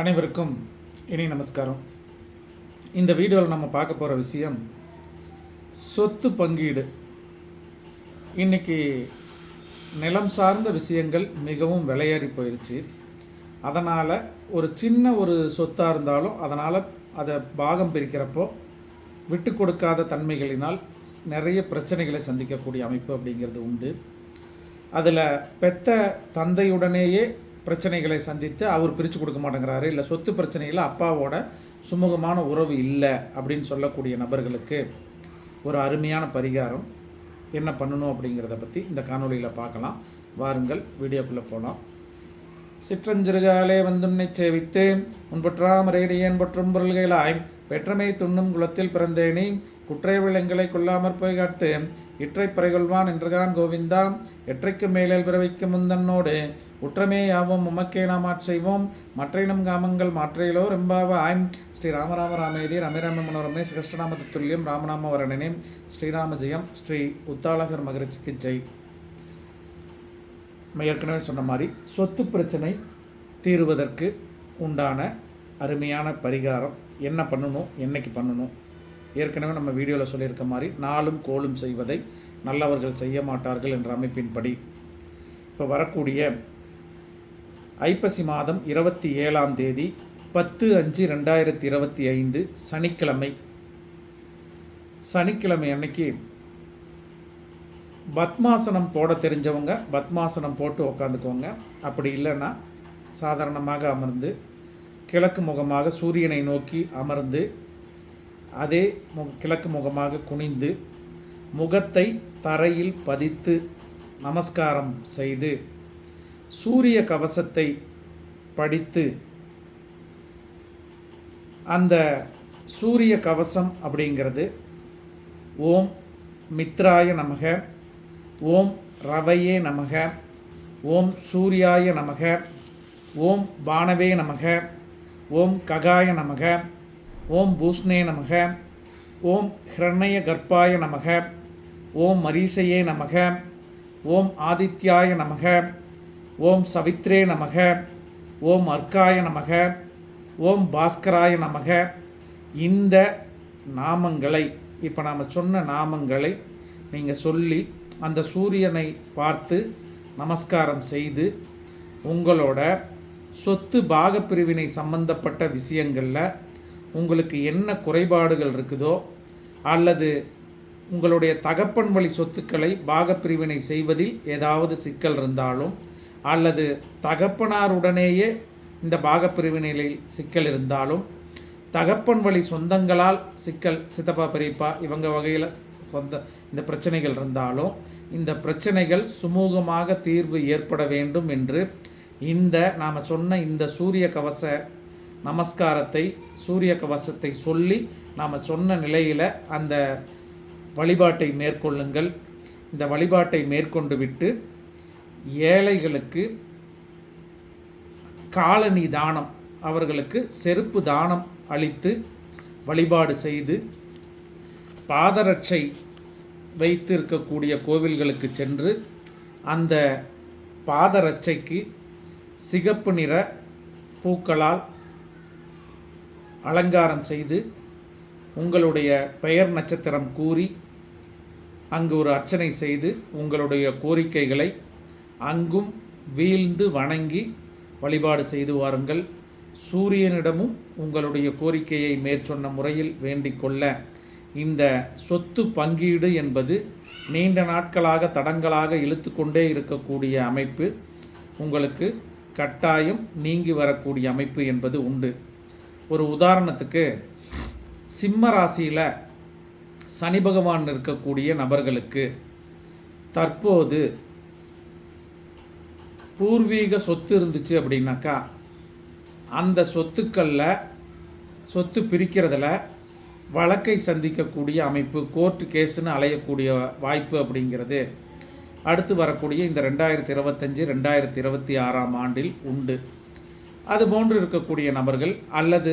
அனைவருக்கும் இனி நமஸ்காரம். இந்த வீடியோவில் நம்ம பார்க்க போகிற விஷயம் சொத்து பங்கீடு. இன்றைக்கி நிலம் சார்ந்த விஷயங்கள் மிகவும் விலையேறி போயிடுச்சு அதனால் ஒரு சின்ன ஒரு சொத்தாக இருந்தாலும் அதனால் அதை பாகம் பிரிக்கிறப்போ விட்டு கொடுக்காத தன்மைகளினால் நிறைய பிரச்சனைகளை சந்திக்கக்கூடிய அமைப்பு அப்படிங்கிறது உண்டு. அதில் பெத்த தந்தையுடனேயே பிரச்சனைகளை சந்தித்து அவர் பிரித்து கொடுக்க மாட்டேங்கிறாரு. இல்லை சொத்து பிரச்சனையில் அப்பாவோட சுமூகமான உறவு இல்லை அப்படின்னு சொல்லக்கூடிய நபர்களுக்கு ஒரு அருமையான பரிகாரம். என்ன பண்ணணும் அப்படிங்கிறத பற்றி இந்த காணொளியில் பார்க்கலாம். வாருங்கள் வீடியோக்குள்ளே போகலாம் சிற்றஞ்சிறுகாலே வந்துன்னை சேவித்து முன்பற்றாமரையடியேன் பற்றும் பொருள்களாய் பெற்றமை துண்ணும் குலத்தில் பிறந்தேனி குற்றை விளங்களை கொள்ளாமற் போய் காட்டு இற்றை பறைகொள்வான் என்றுகான் கோவிந்தா எற்றைக்கு மேலே பிறவிக்கு முந்தன்னோடு உற்றமே யாவும் உமக்கே நாம் ஆட்செய்வோம் மற்றையினம் காமங்கள் மாற்றையிலோ ரெம்பாவாய் ஸ்ரீ ராமராம ராமேதி ரமிராம மனோரமே ஸ்ரீகிருஷ்ணநாம துல்லியம் ராமநாம வரணனே. ஸ்ரீராம ஜெயம் ஸ்ரீ உத்தாளகர் மகரிஷிக்கு ஜெய். நம்ம ஏற்கனவே சொன்ன மாதிரி சொத்து பிரச்சனை தீருவதற்கு உண்டான அருமையான பரிகாரம். என்ன பண்ணணும் என்னைக்கு பண்ணணும்? ஏற்கனவே நம்ம வீடியோவில் சொல்லியிருக்க மாதிரி நாளும் கோலும் செய்வதை நல்லவர்கள் செய்ய மாட்டார்கள் என்ற அமைப்பின்படி. இப்போ வரக்கூடிய ஐப்பசி மாதம் இருபத்தி ஏழாம் தேதி பத்து அஞ்சு ரெண்டாயிரத்தி இருபத்தி ஐந்து சனிக்கிழமை. சனிக்கிழமை அன்னைக்கு பத்மாசனம் போட தெரிஞ்சவங்க பத்மாசனம் போட்டு உக்காந்துக்கோங்க. அப்படி இல்லைன்னா சாதாரணமாக அமர்ந்து கிழக்கு முகமாக சூரியனை நோக்கி அமர்ந்து அதே மு கிழக்கு முகமாக குனிந்து முகத்தை தரையில் பதித்து நமஸ்காரம் செய்து சூரிய கவசத்தை படித்து அந்த சூரிய கவசம் அப்படிங்கிறது ஓம் மித்ராய நமக ஓம் ரவையே நமக ஓம் சூர்யாய நமக ஓம் பானவே நமக ஓம் ககாய நமக ஓம் பூஷ்ணே நமக ஓம் ஹிரண்ய கர்ப்பாய நமக ஓம் மரீசையே நமக ஓம் ஆதித்யாய நமக ஓம் சவித்ரே நமக ஓம் அர்க்காய நமக ஓம் பாஸ்கராய நமக. இந்த நாமங்களை இப்போ நாம் சொன்ன நாமங்களை நீங்கள் சொல்லி அந்த சூரியனை பார்த்து நமஸ்காரம் செய்து உங்களோட சொத்து பாகப்பிரிவினை சம்பந்தப்பட்ட விஷயங்களில் உங்களுக்கு என்ன குறைபாடுகள் இருக்குதோ அல்லது உங்களுடைய தகப்பன் வழி சொத்துக்களை பாகப்பிரிவினை செய்வதில் ஏதாவது சிக்கல் இருந்தாலும் அல்லது தகப்பனாருடனேயே இந்த பாகப்பிரிவினையில் சிக்கல் இருந்தாலும் தகப்பன் வழி சொந்தங்களால் சிக்கல் சித்தப்பா பெரியப்பா இவங்க வகையில் சொந்த இந்த பிரச்சனைகள் இருந்தாலும் இந்த பிரச்சனைகள் சுமூகமாக தீர்வு ஏற்பட வேண்டும் என்று இந்த நாம் சொன்ன இந்த சூரிய கவச நமஸ்காரத்தை சூரிய கவசத்தை சொல்லி நாம் சொன்ன நிலையில் அந்த வழிபாட்டை மேற்கொள்ளுங்கள். இந்த வழிபாட்டை மேற்கொண்டு விட்டு ஏழைகளுக்கு காலனி தானம் அவர்களுக்கு செருப்பு தானம் அளித்து வழிபாடு செய்து பாதரட்சை வைத்து இருக்கக்கூடிய கோவில்களுக்கு சென்று அந்த பாதரட்சைக்கு சிகப்பு நிற பூக்களால் அலங்காரம் செய்து உங்களுடைய பெயர் நட்சத்திரம் கூறி அங்கு ஒரு அர்ச்சனை செய்து உங்களுடைய கோரிக்கைகளை அங்கும் வீழ்ந்து வணங்கி வழிபாடு செய்து வாருங்கள். சூரியனிடமும் உங்களுடைய கோரிக்கையை மேற்சொன்ன முறையில் வேண்டிக்கொள்ள இந்த சொத்து பங்கீடு என்பது நீண்ட நாட்களாக தடங்களாக இழுத்து கொண்டே இருக்கக்கூடிய அமைப்பு. உங்களுக்கு கட்டாயம் நீங்கி வரக்கூடிய அமைப்பு என்பது உண்டு. ஒரு உதாரணத்துக்கு சிம்ம ராசியில் சனி பகவான் இருக்கக்கூடிய நபர்களுக்கு தற்போது பூர்வீக சொத்து இருந்துச்சு அப்படின்னாக்கா அந்த சொத்துக்களில் சொத்து பிரிக்கிறதுல வழக்கை சந்திக்கக்கூடிய அமைப்பு கோர்ட்டு கேஸுன்னு அலையக்கூடிய வாய்ப்பு அப்படிங்கிறது அடுத்து வரக்கூடிய இந்த ரெண்டாயிரத்தி இருபத்தஞ்சி ரெண்டாயிரத்தி இருபத்தி ஆறாம் ஆண்டில் உண்டு. அது போன்று இருக்கக்கூடிய நபர்கள் அல்லது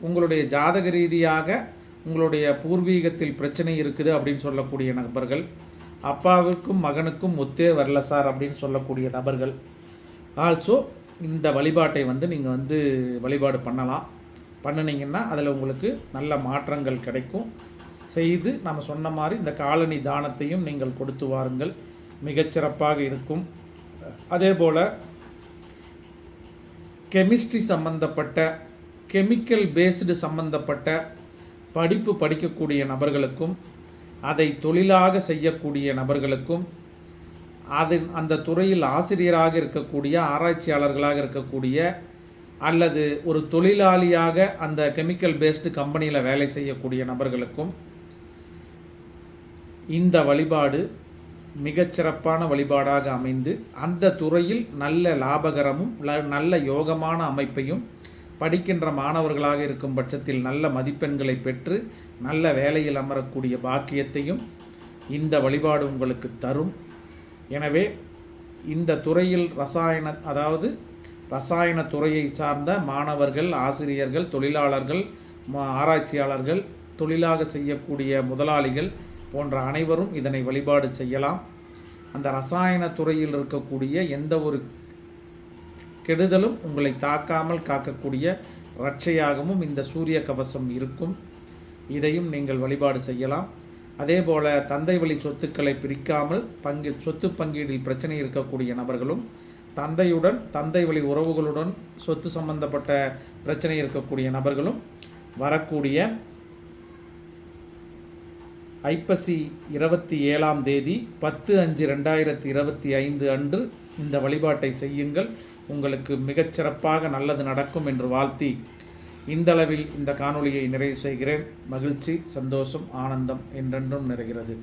உங்களுடைய ஜாதக ரீதியாக உங்களுடைய பூர்வீகத்தில் பிரச்சனை இருக்குது அப்படின்னு சொல்லக்கூடிய நபர்கள் அப்பாவிற்கும் மகனுக்கும் ஒத்தே வரல சார் அப்படின்னு சொல்லக்கூடிய நபர்கள் ஆல்சோ இந்த வழிபாட்டை வந்து நீங்கள் வந்து வழிபாடு பண்ணலாம். பண்ணினீங்கன்னா அதில் உங்களுக்கு நல்ல மாற்றங்கள் கிடைக்கும். செய்து நம்ம சொன்ன மாதிரி இந்த காலனி தானத்தையும் நீங்கள் கொடுத்து வாருங்கள். மிகச்சிறப்பாக இருக்கும். அதே போல் கெமிஸ்ட்ரி சம்பந்தப்பட்ட கெமிக்கல் பேஸ்டு சம்பந்தப்பட்ட படிப்பு படிக்கக்கூடிய நபர்களுக்கும் அதை தொழிலாக செய்யக்கூடிய நபர்களுக்கும் அது அந்த துறையில் ஆசிரியராக இருக்கக்கூடிய ஆராய்ச்சியாளர்களாக இருக்கக்கூடிய அல்லது ஒரு தொழிலாளியாக அந்த கெமிக்கல் பேஸ்டு கம்பெனியில் வேலை செய்யக்கூடிய நபர்களுக்கும் இந்த வழிபாடு மிகச்சிறப்பான வழிபாடாக அமைந்து அந்த துறையில் நல்ல லாபகரமும் நல்ல யோகமான அமைப்பையும் படிக்கின்ற மாணவர்களாக இருக்கும் பட்சத்தில் நல்ல மதிப்பெண்களை பெற்று நல்ல வேலையில் அமரக்கூடிய பாக்கியத்தையும் இந்த வழிபாடு உங்களுக்கு தரும். எனவே இந்த துறையில் ரசாயன அதாவது ரசாயன துறையை சார்ந்த மாணவர்கள் ஆசிரியர்கள் தொழிலாளர்கள் ஆராய்ச்சியாளர்கள் தொழிலாக செய்யக்கூடிய முதலாளிகள் போன்ற அனைவரும் இதனை வழிபாடு செய்யலாம். அந்த ரசாயன துறையில் இருக்கக்கூடிய எந்த ஒரு கெடுதலும் உங்களை தாக்காமல் காக்கக்கூடிய ரட்சையாகவும் இந்த சூரிய கவசம் இருக்கும். இதையும் நீங்கள் வழிபாடு செய்யலாம். அதேபோல தந்தை வழி சொத்துக்களை பிரிக்காமல் பங்கு சொத்து பங்கீடில் பிரச்சனை இருக்கக்கூடிய நபர்களும் தந்தையுடன் தந்தை வழி உறவுகளுடன் சொத்து சம்பந்தப்பட்ட பிரச்சனை இருக்கக்கூடிய நபர்களும் வரக்கூடிய ஐப்பசி இருபத்தி ஏழாம் தேதி பத்து அஞ்சு ரெண்டாயிரத்தி இருபத்தி ஐந்து அன்று இந்த வழிபாட்டை செய்யுங்கள். உங்களுக்கு மிகச்சிறப்பாக நல்லது நடக்கும் என்று வாழ்த்தி இந்தளவில் இந்த காணொளியை நிறைவு செய்கிறேன். மகிழ்ச்சி சந்தோஷம் ஆனந்தம் என்றென்றும் நிறைகிறது.